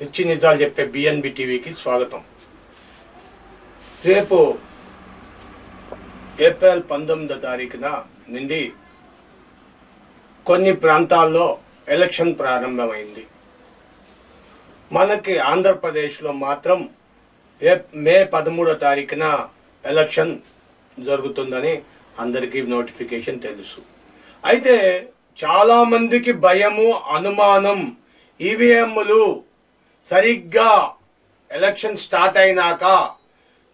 నిత్య నిజాలు చెప్పే బిఎన్బి టీవీకి స్వాగతం. రేపు ఏప్రిల్ పంతొమ్మిదో తారీఖున నుండి కొన్ని ప్రాంతాల్లో ఎలక్షన్ ప్రారంభమైంది. మనకి ఆంధ్రప్రదేశ్లో మాత్రం ఏ మే పదమూడో తారీఖున ఎలక్షన్ జరుగుతుందని అందరికీ నోటిఫికేషన్ తెలుసు. అయితే చాలామందికి భయము అనుమానం ఈవీఎంలు సరిగ్గా ఎలక్షన్ స్టార్ట్ అయినాక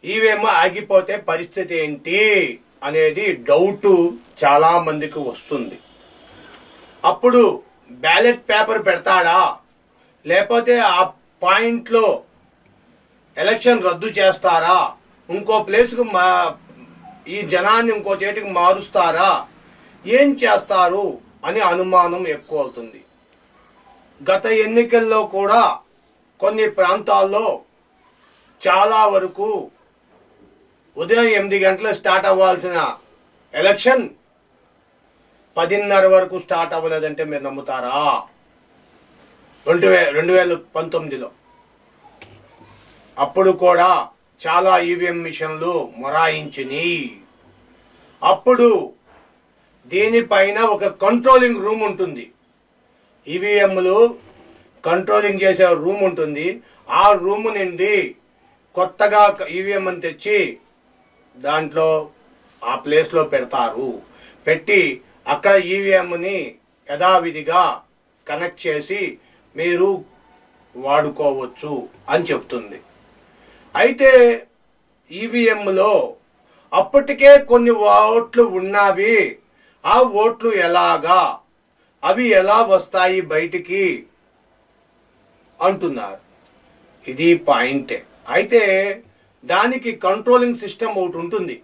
ఈవీఎం ఆగిపోతే పరిస్థితి ఏంటి అనేది డౌట్ చాలా మందికి వస్తుంది. అప్పుడు బ్యాలెట్ పేపర్ పెడతాడా? లేకపోతే ఆ పాయింట్లో ఎలక్షన్ రద్దు చేస్తారా? ఇంకో ప్లేస్కు మా ఈ జనాన్ని ఇంకో చేటికి మారుస్తారా? ఏం చేస్తారు? అని అనుమానం ఎక్కువ అవుతుంది. గత ఎన్నికల్లో కూడా కొన్ని ప్రాంతాల్లో చాలా వరకు ఉదయం ఎనిమిది గంటలు స్టార్ట్ అవ్వాల్సిన ఎలక్షన్ పదిన్నర వరకు స్టార్ట్ అవ్వలేదంటే మీరు నమ్ముతారా? రెండు వే రెండు వేల పంతొమ్మిదిలో. అప్పుడు కూడా చాలా ఈవీఎం మిషన్లు మొరాయించినాయి. అప్పుడు దీనిపైన ఒక కంట్రోలింగ్ రూమ్ ఉంటుంది. ఈవీఎంలు కంట్రోలింగ్ చేసే రూమ్ ఉంటుంది. ఆ రూమ్ నుండి కొత్తగా ఈవీఎం అని తెచ్చి దాంట్లో ఆ ప్లేస్లో పెడతారు. పెట్టి అక్కడ ఈవీఎంని యథావిధిగా కనెక్ట్ చేసి మీరు వాడుకోవచ్చు అని చెప్తుంది. అయితే ఈవీఎంలో అప్పటికే కొన్ని ఓట్లు ఉన్నవి. ఆ ఓట్లు ఎలాగా? అవి ఎలా వస్తాయి బయటికి? అంటున్నారు. ఇది పాయింటే. అయితే దానికి కంట్రోలింగ్ సిస్టమ్ ఒకటి ఉంటుంది.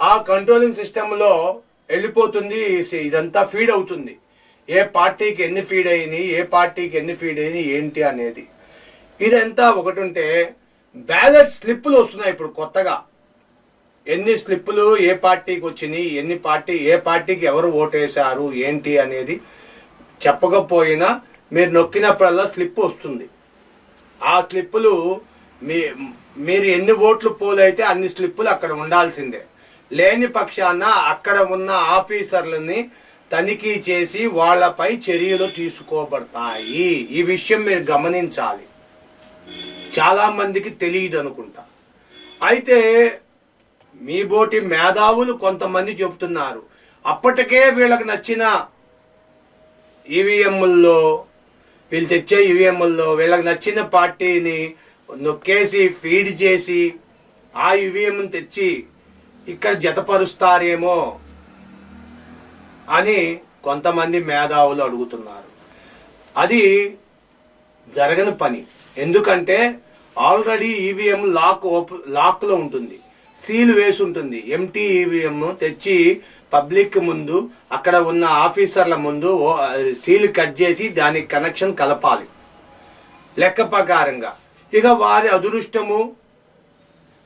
ఆ కంట్రోలింగ్ సిస్టంలో వెళ్ళిపోతుంది. ఇదంతా ఫీడ్ అవుతుంది. ఏ పార్టీకి ఎన్ని ఫీడ్ అయినాయి? ఏ పార్టీకి ఎన్ని ఫీడ్ అయినాయి? ఏంటి అనేది. ఇదంతా ఒకటి ఉంటే బ్యాలెట్ స్లిప్పులు వస్తున్నాయి ఇప్పుడు కొత్తగా. ఎన్ని స్లిప్పులు ఏ పార్టీకి వచ్చినాయి ఎన్ని పార్టీ ఏ పార్టీకి ఎవరు ఓటేశారు ఏంటి అనేది చెప్పకపోయినా మీరు నొక్కినప్పుడల్లా స్లిప్ వస్తుంది. ఆ స్లిప్పులు మీ మీరు ఎన్ని ఓట్లు పోలైతే అన్ని స్లిప్పులు అక్కడ ఉండాల్సిందే. లేని పక్షాన అక్కడ ఉన్న ఆఫీసర్లని తనిఖీ చేసి వాళ్ళపై చర్యలు తీసుకోబడతాయి. ఈ విషయం మీరు గమనించాలి. చాలామందికి తెలియదు అనుకుంటా. అయితే మీ బోటి మేధావులు కొంతమంది చెబుతున్నారు. అప్పటికే వీళ్ళకి నచ్చిన ఈవీఎంల్లో వీళ్ళు తెచ్చే ఈవీఎంల్లో వీళ్ళకి నచ్చిన పార్టీని నొక్కేసి ఫీడ్ చేసి ఆ ఈవీఎంని తెచ్చి ఇక్కడ జతపరుస్తారేమో అని కొంతమంది మేధావులు అడుగుతున్నారు. అది జరగని పని. ఎందుకంటే ఆల్రెడీ ఈవీఎం లాక్ ఓప్ లాక్లో ఉంటుంది. సీల్ వేసి ఉంటుంది. ఎంటీ ఈవీఎం తెచ్చి పబ్లిక్ ముందు అక్కడ ఉన్న ఆఫీసర్ల ముందు ఓ- సీల్ కట్ చేసి దానికి కనెక్షన్ కలపాలి. లెక్క ప్రకారంగా. ఇక వారి అదృష్టము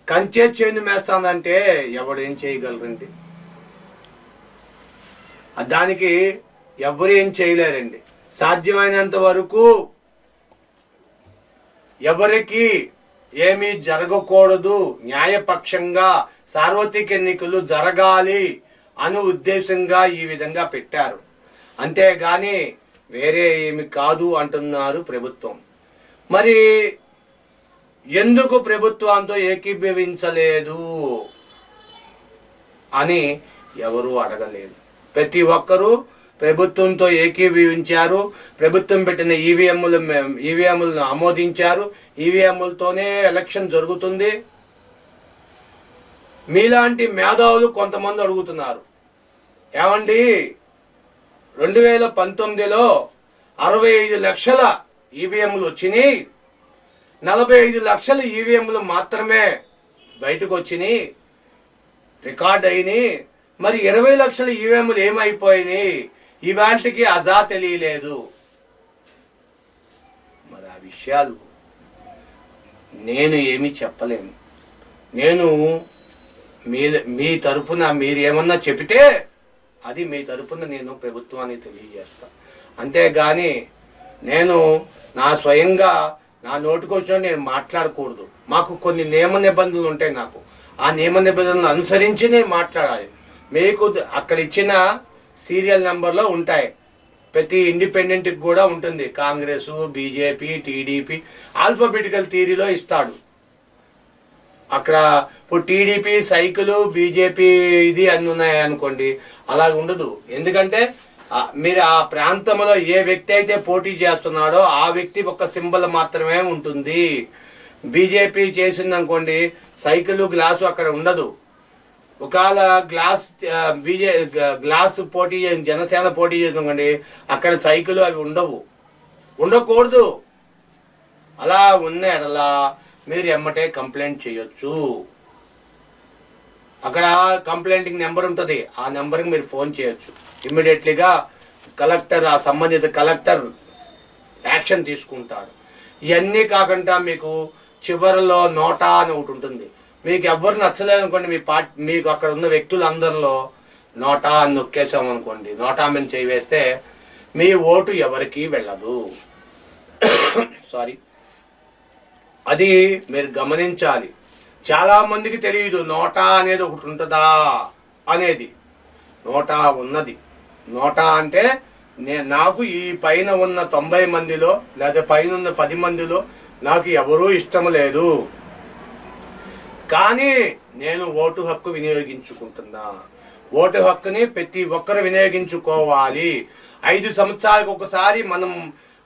కంచే చేను మేస్తానంటే ఎవడేం చేయగలరండి? దానికి ఎవరు ఏం చేయలేరండి? సాధ్యమైనంత వరకు ఎవరికి ఏమీ జరగకూడదు. న్యాయపక్షంగా సార్వత్రిక ఎన్నికలు జరగాలి అను ఉద్దేశంగా ఈ విధంగా పెట్టారు. అంతేగాని వేరే ఏమి కాదు అంటున్నారు ప్రభుత్వం. మరి ఎందుకు ప్రభుత్వంతో ఏకీభవించలేదు అని ఎవరు అడగలేదు. ప్రతి ఒక్కరూ ప్రభుత్వంతో ఏకీభవించారు. ప్రభుత్వం పెట్టిన ఈవీఎంలు ఈవీఎంలను ఆమోదించారు. ఈవీఎంలతోనే ఎలక్షన్ జరుగుతుంది. మీలాంటి మేధావులు కొంతమంది అడుగుతున్నారు. ఏమండి? రెండు వేల పంతొమ్మిదిలో అరవై ఐదు లక్షల ఈవీఎంలు వచ్చినాయి. నలభై ఐదు లక్షల ఈవీఎంలు మాత్రమే బయటకు వచ్చినాయి. రికార్డ్ అయినాయి. మరి ఇరవై లక్షల ఈవీఎంలు ఏమైపోయినాయి? ఇవాళకి అజా తెలియలేదు. మరి ఆ విషయాలు నేను ఏమి చెప్పలేను. నేను మీ మీ తరపున మీరేమన్నా చెబితే అది మీ తరపున నేను ప్రభుత్వాన్ని తెలియజేస్తా. అంతేగాని నేను నా స్వయంగా నా నోటికొచ్చిన నేను మాట్లాడకూడదు. మాకు కొన్ని నియమ నిబంధనలు ఉంటాయి నాకు. ఆ నియమ నిబంధనలు అనుసరించి నేను మాట్లాడాలి. మీకు అక్కడ ఇచ్చిన సీరియల్ నెంబర్లో ఉంటాయి. ప్రతి ఇండిపెండెంట్కి కూడా ఉంటుంది. కాంగ్రెస్ బీజేపీ టీడీపీ ఆల్ఫాబెటికల్ థీరీలో ఇస్తాడు. అక్కడ ఇప్పుడు టీడీపీ సైకిల్ బీజేపీ ఇది అన్ని ఉన్నాయి అనుకోండి. అలా ఉండదు. ఎందుకంటే మీరు ఆ ప్రాంతంలో ఏ వ్యక్తి అయితే పోటీ చేస్తున్నాడో ఆ వ్యక్తి ఒక సింబల్ మాత్రమే ఉంటుంది. బీజేపీ చేసిందనుకోండి సైకిలు సైకిల్ గ్లాసు అక్కడ ఉండదు. ఒకవేళ గ్లాస్ బీజే గ్లాస్ పోటీ చే- జనసేన పోటీ చేసిందనుకోండి అక్కడ సైకిల్ అవి ఉండవు. ఉండకూడదు. అలా ఉన్న ఎడలా మీరు ఎమ్మటే కంప్లైంట్ చేయొచ్చు. అక్కడ కంప్లైంటింగ్ నెంబర్ ఉంటుంది. ఆ నెంబర్కి మీరు ఫోన్ చేయొచ్చు. ఇమ్మీడియట్లీగా కలెక్టర్ ఆ సంబంధిత కలెక్టర్ యాక్షన్ తీసుకుంటారు. ఇవన్నీ కాకుండా మీకు చివరిలో నోటా అని ఒకటి ఉంటుంది. మీకు ఎవ్వరు నచ్చలేదు అనుకోండి మీ పార్టీ మీకు అక్కడ ఉన్న వ్యక్తులందరిలో నోటా అని నొక్కేసాం అనుకోండి నోటా మీద చేయి వేస్తే మీ ఓటు ఎవరికి వెళ్ళదు. సారీ అది మీరు గమనించాలి. చాలా మందికి తెలియదు నోటా అనేది ఒకటి ఉంటుందా అనేది. నోటా ఉన్నది. నోటా అంటే నే నాకు ఈ పైన ఉన్న తొంభై మందిలో లేదా పైన ఉన్న పది మందిలో నాకు ఎవరూ ఇష్టం లేదు. కానీ నేను ఓటు హక్కు వినియోగించుకుంటున్నా. ఓటు హక్కుని ప్రతి ఒక్కరు వినియోగించుకోవాలి. ఐదు సంవత్సరాలకు ఒకసారి మనం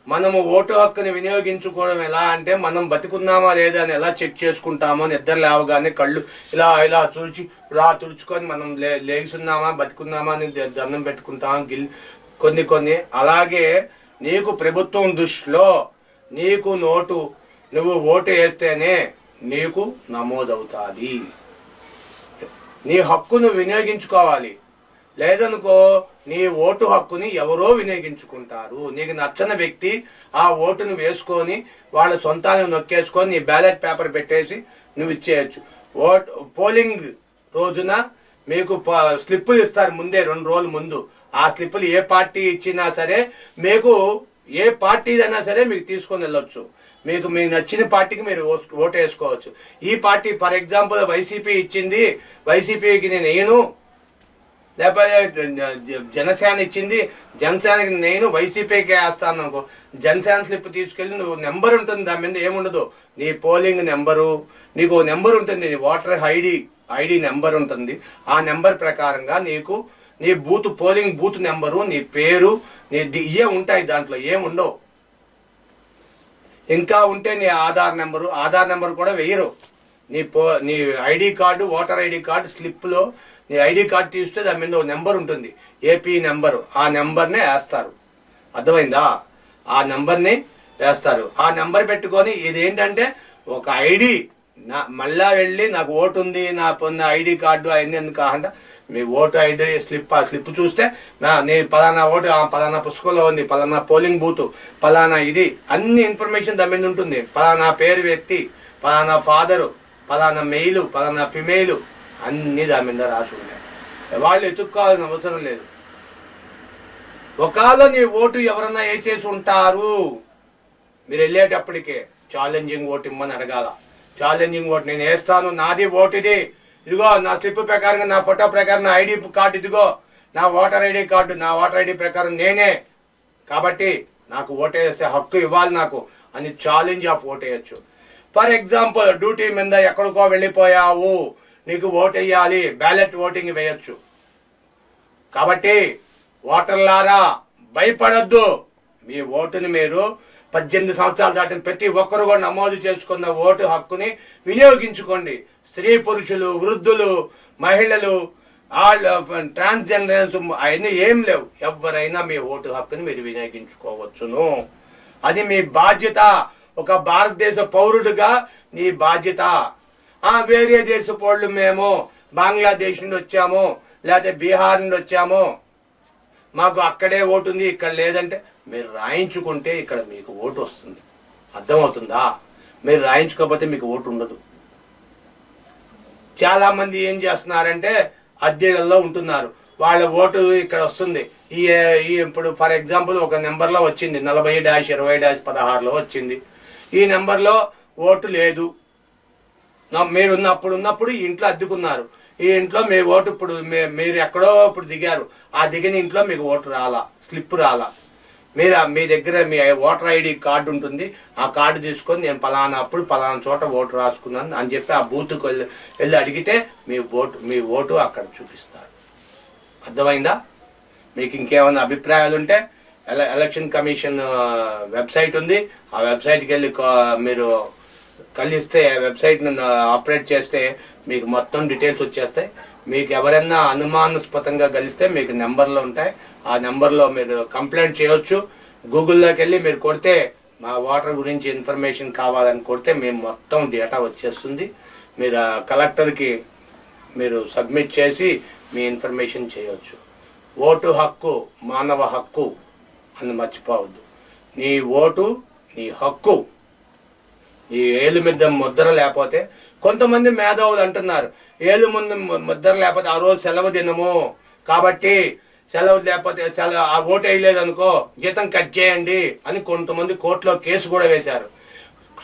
మనము ఓటు హక్కుని వినియోగించుకోవడం ఎలా అంటే మనం బతికున్నామా లేదా అని ఎలా చెక్ చేసుకుంటామో నిద్ర లేవగానే కళ్ళు ఇలా ఇలా తుడిచి ఇలా తుడుచుకొని మనం లే లేచున్నామా బతికున్నామా అని దండం పెట్టుకుంటాం గిల్ కొన్ని కొన్ని. అలాగే నీకు ప్రభుత్వం దృష్టిలో నీకు నోటు నువ్వు ఓటు వేస్తేనే నీకు నమోదవుతుంది. నీ హక్కును వినియోగించుకోవాలి. లేదనుకో నీ ఓటు హక్కుని ఎవరో వినియోగించుకుంటారు. నీకు నచ్చని వ్యక్తి ఆ ఓటును వేసుకొని వాళ్ళ సొంతాన్ని నొక్కేసుకొని నీ బ్యాలెట్ పేపర్ పెట్టేసి నువ్వు ఇచ్చేయచ్చు. ఓట్ పోలింగ్ రోజున మీకు ప- స్లిప్పులు ఇస్తారు ముందే రెండు రోజుల ముందు. ఆ స్లిప్పులు ఏ పార్టీ ఇచ్చినా సరే మీకు ఏ పార్టీదైనా సరే మీకు తీసుకొని వెళ్ళొచ్చు. మీకు మీకు నచ్చిన పార్టీకి మీరు ఓటు వేసుకోవచ్చు. ఈ పార్టీ ఫర్ ఎగ్జాంపుల్ వైసీపీ ఇచ్చింది వైసీపీకి నేను వేయను లేకపోతే జ- జనసేన ఇచ్చింది జనసేనకి నేను వైసీపీకి వేస్తాను అనుకో జనసేన స్లిప్ తీసుకెళ్ళి నువ్వు నెంబర్ ఉంటుంది దాని మీద ఏముండదు. నీ పోలింగ్ నెంబరు నీకు నెంబర్ ఉంటుంది నీ ఓటర్ ఐడి ఐడి నెంబర్ ఉంటుంది. ఆ నెంబర్ ప్రకారంగా నీకు నీ బూత్ పోలింగ్ బూత్ నెంబరు నీ పేరు నీ ది- ఇవే ఉంటాయి దాంట్లో ఏముండవు. ఇంకా ఉంటే నీ ఆధార్ నెంబరు ఆధార్ నెంబర్ కూడా వేయరు. నీ పో నీ ID card voter ID card స్లిప్లో నీ ఐడి కార్డు తీస్తే దాని మీద ఒక నెంబర్ ఉంటుంది. AP number. ఆ నెంబర్నే వేస్తారు. అర్థమైందా? ఆ నెంబర్ని వేస్తారు. ఆ నెంబర్ పెట్టుకొని ఇది ఏంటంటే ఒక ఐడి నా మళ్ళా వెళ్ళి నాకు ఓటు ఉంది నా పొందిన ఐడి కార్డు అయింది ఎందుకు కాకుండా మీ ఓటు ఐడి స్లిప్ ఆ స్లిప్ చూస్తే నా నీ పలానా ఓటు ఆ పలానా పుస్తకంలో ఉంది పలానా పోలింగ్ బూత్ పలానా ఇది అన్ని ఇన్ఫర్మేషన్ దాని మీద ఉంటుంది. పలానా పేరు వ్యక్తి పలానా ఫాదరు పలానా మెయిల్ పలానా ఫిమేల్ అన్నీ దాని మీద రాసి ఉంటాయి వాళ్ళు ఎత్తుక్కోవాల్సిన అవసరం లేదు. ఒకవేళ నీ ఓటు ఎవరన్నా వేసేసి ఉంటారు మీరు వెళ్ళేటప్పటికే ఛాలెంజింగ్ ఓటు ఇమ్మని అడగాల. ఛాలెంజింగ్ ఓటు నేను వేస్తాను నాది ఓటు ఇది. ఇదిగో నా స్లిప్ ప్రకారంగా నా ఫోటో ప్రకారం నా ఐడి కార్డు ఇదిగో. నా ఓటర్ ఐడి కార్డు నా ఓటర్ ఐడి ప్రకారం నేనే. కాబట్టి నాకు ఓటేసే హక్కు ఇవ్వాలి నాకు. అని ఛాలెంజ్ ఆఫ్ ఓటేయచ్చు. ఫర్ ఎగ్జాంపుల్ డ్యూటీ మీద ఎక్కడికో వెళ్ళిపోయావు. నీకు ఓటేయాలి బ్యాలెట్ ఓటింగ్ వేయచ్చు. కాబట్టి ఓటర్లారా భయపడద్దు. మీ ఓటుని మీరు పద్దెనిమిది సంవత్సరాలు దాటిన ప్రతి ఒక్కరు కూడా నమోదు చేసుకున్న ఓటు హక్కుని వినియోగించుకోండి. స్త్రీ పురుషులు వృద్ధులు మహిళలు ఆల్ ట్రాన్స్జెండర్స్ అవన్నీ ఏం లేవు. ఎవరైనా మీ ఓటు హక్కుని మీరు వినియోగించుకోవచ్చును. అది మీ బాధ్యత. ఒక భారతదేశ పౌరుడిగా నీ బాధ్యత. ఆ వేరే దేశపు వాళ్ళు మేము బంగ్లాదేశ్ నుండి వచ్చాము లేకపోతే బీహార్ నుండి వచ్చాము. మాకు అక్కడే ఓటు ఉంది ఇక్కడ లేదంటే మీరు రాయించుకుంటే ఇక్కడ మీకు ఓటు వస్తుంది. అర్థమవుతుందా? మీరు రాయించుకోకపోతే మీకు ఓటు ఉండదు. చాలామంది ఏం చేస్తున్నారంటే అద్దెలలో ఉంటున్నారు. వాళ్ళ ఓటు ఇక్కడ వస్తుంది. ఈ ఈ ఇప్పుడు ఫర్ ఎగ్జాంపుల్ ఒక నెంబర్లో వచ్చింది. నలభై డాష్ ఇరవై డాష్ పదహారులో వచ్చింది. ఈ నెంబర్లో ఓటు లేదు. మీరు ఉన్నప్పుడు ఉన్నప్పుడు ఈ ఇంట్లో అద్దుకున్నారు. ఈ ఇంట్లో మీ ఓటు ఇప్పుడు మీ- మీరు ఎక్కడో ఇప్పుడు దిగారు. ఆ దిగిన ఇంట్లో మీకు ఓటు రాలా స్లిప్ రాలా. మీరు మీ దగ్గర మీ ఓటర్ ఐడి కార్డు ఉంటుంది ఆ కార్డు తీసుకొని నేను పలానా అప్పుడు పలానా చోట ఓటు రాసుకున్నాను అని చెప్పి ఆ బూత్కి వెళ్ళి వెళ్ళి అడిగితే మీ ఓటు మీ ఓటు అక్కడ చూపిస్తారు. అర్థమైందా? మీకు ఇంకేమైనా అభిప్రాయాలు ఉంటే ఎల ఎలక్షన్ కమిషన్ వెబ్సైట్ ఉంది. ఆ వెబ్సైట్కి వెళ్ళి కా- మీరు కలిస్తే వెబ్సైట్ను ఆపరేట్ చేస్తే మీకు మొత్తం డీటెయిల్స్ వచ్చేస్తాయి. మీకు ఎవరైనా అనుమానాస్పదంగా కలిస్తే మీకు నెంబర్లు ఉంటాయి. ఆ నెంబర్లో మీరు కంప్లైంట్ చేయొచ్చు. గూగుల్లోకి వెళ్ళి మీరు కొడితే మా వాటర్ గురించి ఇన్ఫర్మేషన్ కావాలని కొడితే మేము మొత్తం డేటా వచ్చేస్తుంది. మీరు ఆ కలెక్టర్కి మీరు సబ్మిట్ చేసి మీ ఇన్ఫర్మేషన్ చేయవచ్చు ఓటు హక్కు మానవ హక్కు అని మర్చిపోవద్దు. నీ ఓటు నీ హక్కు. ఈ ఏలు మీద ముద్ర లేకపోతే కొంతమంది మేధావులు అంటున్నారు ఏళ్ళు ముందు ము- ముద్ర లేకపోతే ఆ రోజు సెలవు దినము. కాబట్టి సెలవు లేకపోతే సెలవు ఆ ఓటు వేయలేదు అనుకో జీతం కట్ చేయండి అని కొంతమంది కోర్టులో కేసు కూడా వేశారు.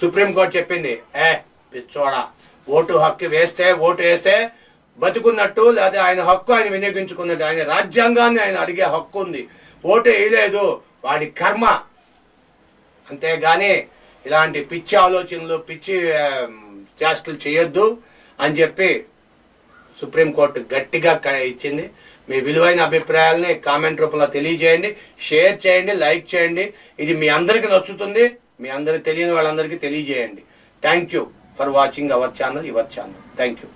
సుప్రీంకోర్టు చెప్పింది ఏ పిచ్చోడా ఓటు హక్కు వేస్తే ఓటు వేస్తే బతుకున్నట్టు లేదా ఆయన హక్కు ఆయన వినియోగించుకున్నట్టు ఆయన రాజ్యాంగాన్ని ఆయన అడిగే హక్కు ఉంది. ఓటు వేయలేదు వాడి కర్మ. అంతేగాని ఇలాంటి పిచ్చి ఆలోచనలు పిచ్చి చేష్టలు చేయొద్దు అని చెప్పి సుప్రీంకోర్టు గట్టిగా ఇచ్చింది. మీ విలువైన అభిప్రాయాలని కామెంట్ రూపంలో తెలియజేయండి. షేర్ చేయండి లైక్ చేయండి. ఇది మీ అందరికీ నచ్చుతుంది. మీ అందరికి తెలియని వాళ్ళందరికీ తెలియజేయండి. Thank you for watching our channel your channel. Thank you.